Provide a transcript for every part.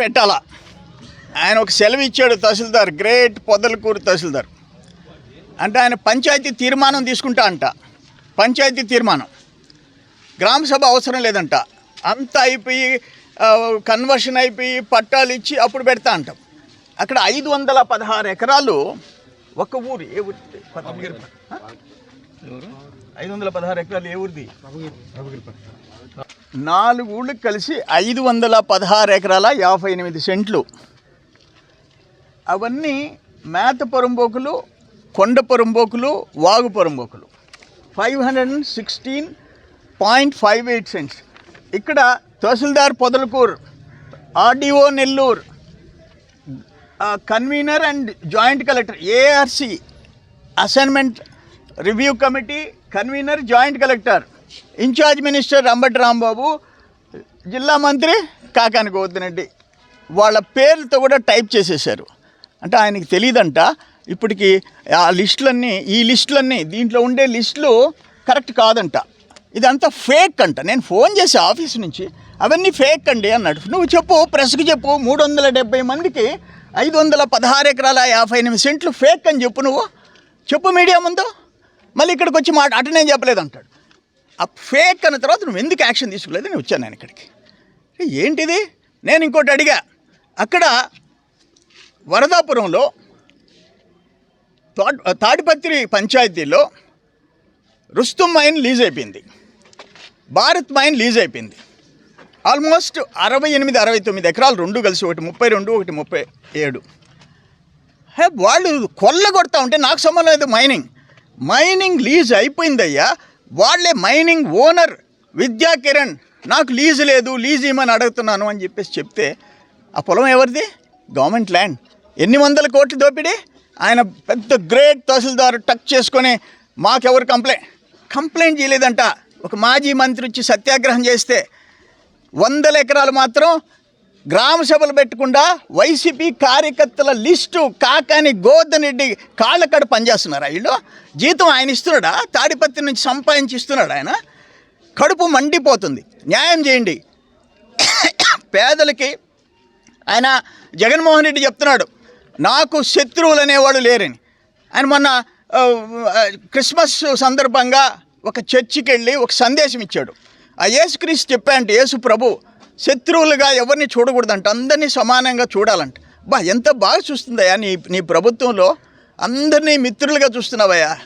పెట్టాలా? ఆయన ఒక సెలవు ఇచ్చాడు తహసీల్దార్ గ్రేట్ పొదలకూరు తహసీల్దార్. అంటే ఆయన పంచాయతీ తీర్మానం తీసుకుంటా అంట. పంచాయతీ తీర్మానం. గ్రామ సభ అవసరం లేదంట. అంతా అయిపోయి కన్వర్షన్ అయిపోయి పట్టాలు ఇచ్చి అప్పుడు పెడతా అంటాం. అక్కడ ఐదు వందల పదహారు ఎకరాలు ఒక ఊరు ఏ ఊరి? ఐదు వందల పదహారు ఎకరాలు ఏ ఊరిది? నాలుగు ఊళ్ళు కలిసి ఐదు వందల పదహారు ఎకరాల యాభై ఎనిమిది సెంట్లు. అవన్నీ మేత పొరంబోకులు కొండ పొరంబోకులు వాగు పొరంబోకులు. Five hundred and sixteen point five eight cents. ఇక్కడ తహసీల్దార్ Podalakuru RDO Nellore convener and joint collector ARC assignment review committee convener joint collector. Incharge minister Ambati Rambabu జిల్లా మంత్రి కాకాని గోవర్ధనరెడ్డి వాళ్ళ పేర్లతో కూడా టైప్ చేసేసారు అంటే ఆయనకి తెలియదంట ఇప్పటికి ఆ లిస్టులన్నీ ఈ లిస్టులన్నీ దీంట్లో ఉండే లిస్టులు కరెక్ట్ కాదంట. ఇదంతా ఫేక్ అంట. నేను ఫోన్ చేసి ఆఫీస్ నుంచి అవన్నీ ఫేక్ అండి అన్నాడు. నువ్వు చెప్పు ప్రెస్కి చెప్పు మూడు వందల డెబ్బై మందికి ఐదు వందల పదహారు ఎకరాల యాభై ఎనిమిది సెంట్లు ఫేక్ అని చెప్పు నువ్వు. చెప్పు మీడియా ముందు. మళ్ళీ ఇక్కడికి వచ్చి మాట అటు నేను చెప్పలేదు అంటాడు. ఆ ఫేక్ అన్న తర్వాత నువ్వు ఎందుకు యాక్షన్ తీసుకోలేదు? నేను వచ్చాను నేను ఇక్కడికి. ఏంటిది? నేను ఇంకోటి అడిగా. అక్కడ వరదాపురంలో తాడ్ తాడిపత్రి పంచాయతీలో రుస్తుం మైన్ లీజ్ అయిపోయింది. భారత్ మైన్ లీజ్ అయిపోయింది. ఆల్మోస్ట్ అరవై ఎనిమిది అరవై తొమ్మిది ఎకరాలు రెండు కలిసి ఒకటి ముప్పై రెండు ఒకటి ముప్పై ఏడు. హే వాళ్ళు కొల్ల కొడతా ఉంటే నాకు సంబంధం లేదు మైనింగ్. Mining lease అయిపోయిందయ్యా. వాళ్ళే మైనింగ్ ఓనర్ విద్యా కిరణ్ నాకు లీజ్ లేదు లీజ్ ఇవ్వమని అడుగుతున్నాను అని చెప్పేసి చెప్తే ఆ పొలం ఎవరిది? Government land. ఎన్ని వందల కోట్లు దోపిడీ? ఆయన పెద్ద గ్రేట్ తహసీల్దారు టచ్ చేసుకొని మాకెవరు కంప్లైంట్ కంప్లైంట్ చేయలేదంట. ఒక మాజీ మంత్రి వచ్చి సత్యాగ్రహం చేస్తే వందల ఎకరాలు మాత్రం గ్రామ సభలు పెట్టకుండా వైసీపీ కార్యకర్తల లిస్టు కాకాని గోవర్ధన్ రెడ్డి కాళ్ళకడ పనిచేస్తున్నారు వీళ్ళు? జీతం ఆయన ఇస్తున్నాడా? తాడిపత్రి నుంచి సంపాదించి ఇస్తున్నాడు ఆయన? కడుపు మండిపోతుంది. న్యాయం చేయండి. పేదలకి ఆయన జగన్మోహన్ రెడ్డి చెప్తున్నాడు నాకు శత్రువులు అనేవాడు లేరని. ఆయన మొన్న క్రిస్మస్ సందర్భంగా ఒక చర్చికి వెళ్ళి ఒక సందేశం ఇచ్చాడు. ఆ యేసుక్రీస్తు చెప్పాయంటే యేసు ప్రభు శత్రువులుగా ఎవరిని చూడకూడదంట అందరినీ సమానంగా చూడాలంట. బా ఎంత బాగా చూస్తుందయ్యా నీ నీ ప్రభుత్వంలో అందరినీ మిత్రులుగా చూస్తున్నావయ్యా.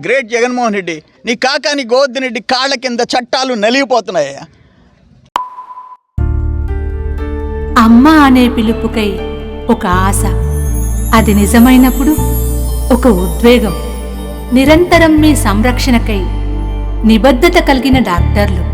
గ్రేట్ జగన్మోహన్ రెడ్డి నీ కాకాని గోవర్ధన్ రెడ్డి కాళ్ళ కింద చట్టాలు నలిగిపోతున్నాయ్యా. అమ్మ అనే పిలుపుకై ఒక ఆశ. అది నిజమైనప్పుడు ఒక ఉద్వేగం. నిరంతరం మీ సంరక్షణకై నిబద్ధత కలిగిన డాక్టర్లు.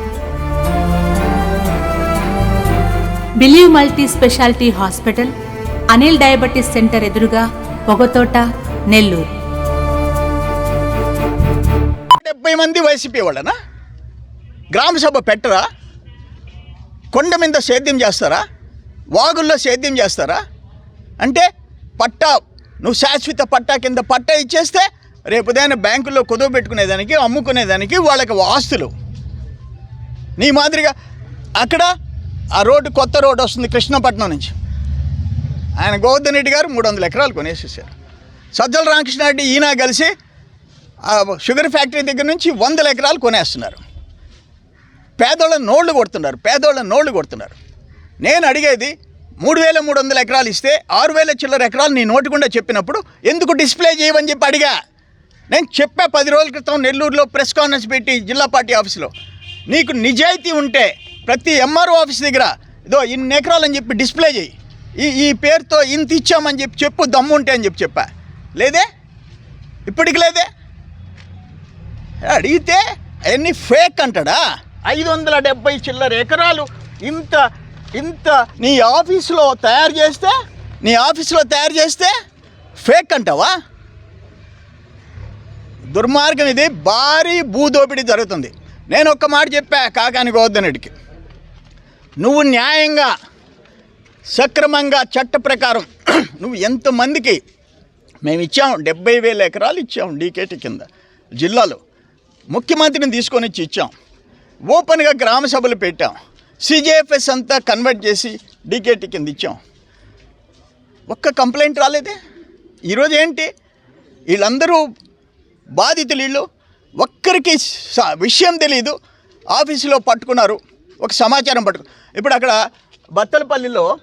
Believe multi speciality hospital Anil diabetes centre ఎదురుగా పొగతోట నెల్లూరు. డెబ్బై మంది వైసీపీ వాళ్ళనా? గ్రామ సభ పెట్టరా? కొండ మీద సేద్యం చేస్తారా? వాగుల్లో సేద్యం చేస్తారా? అంటే పట్టా నువ్వు శాశ్వత పట్టా కింద పట్టా ఇచ్చేస్తే రేపు ఉదయాన్నే బ్యాంకుల్లో కుదువ పెట్టుకునేదానికి అమ్ముకునేదానికి వాళ్ళకి ఆస్తులు. నీ మాదిరిగా అక్కడ ఆ రోడ్డు కొత్త రోడ్డు వస్తుంది కృష్ణపట్నం నుంచి. ఆయన గోవర్ధన్ రెడ్డి గారు మూడు వందల ఎకరాలు కొనేసేసారు సజ్జల రామకృష్ణారెడ్డి ఈయన కలిసి షుగర్ ఫ్యాక్టరీ దగ్గర నుంచి వందల ఎకరాలు కొనేస్తున్నారు. పేదోళ్ళ నోళ్ళు కొడుతున్నారు పేదోళ్ళ నోళ్ళు కొడుతున్నారు. నేను అడిగేది మూడు వేల మూడు వందల ఎకరాలు ఇస్తే ఆరు వేల చిల్లర ఎకరాలు నీ నోటికుండా చెప్పినప్పుడు ఎందుకు డిస్ప్లే చేయమని చెప్పి అడిగా. నేను చెప్పా పది రోజుల క్రితం నెల్లూరులో ప్రెస్ కాన్ఫరెన్స్ పెట్టి జిల్లా పార్టీ ఆఫీసులో నీకు నిజాయితీ ఉంటే ప్రతి ఎంఆర్ఓ ఆఫీస్ దగ్గర ఇదో ఇన్ని ఎకరాలు అని చెప్పి డిస్ప్లే చేయి. ఈ ఈ పేరుతో ఇంత ఇచ్చామని చెప్పి చెప్పు దమ్ము ఉంటే అని చెప్పి చెప్పా. లేదే? ఇప్పటికి లేదే? అడిగితే అవన్నీ ఫేక్ అంటాడా? ఐదు వందల డెబ్బై చిల్లర ఎకరాలు ఇంత ఇంత నీ ఆఫీసులో తయారు చేస్తే నీ ఆఫీసులో తయారు చేస్తే ఫేక్ అంటావా? దుర్మార్గం ఇది భారీ భూదోపిడీ జరుగుతుంది. నేను ఒక్క మాట చెప్పా కాకాని గోవర్ధనుడికి నువ్వు న్యాయంగా సక్రమంగా చట్ట ప్రకారం నువ్వు ఎంతమందికి మేము ఇచ్చాం డెబ్బై వేల ఎకరాలు ఇచ్చాం డీకేటీ కింద జిల్లాలో. ముఖ్యమంత్రిని తీసుకొని వచ్చి ఇచ్చాం ఓపెన్గా గ్రామ సభలు పెట్టాం సిజేఎఫ్ఎస్ అంతా కన్వర్ట్ చేసి డీకేటీ కింద ఇచ్చాం ఒక్క కంప్లైంట్ రాలేదే? ఈరోజు ఏంటి? వీళ్ళందరూ బాధితులు వీళ్ళు. ఒక్కరికి స- విషయం తెలియదు ఆఫీసులో పట్టుకున్నారు. ఒక సమాచారం పట్టుకు. ఇప్పుడు అక్కడ బత్తలపల్లిలో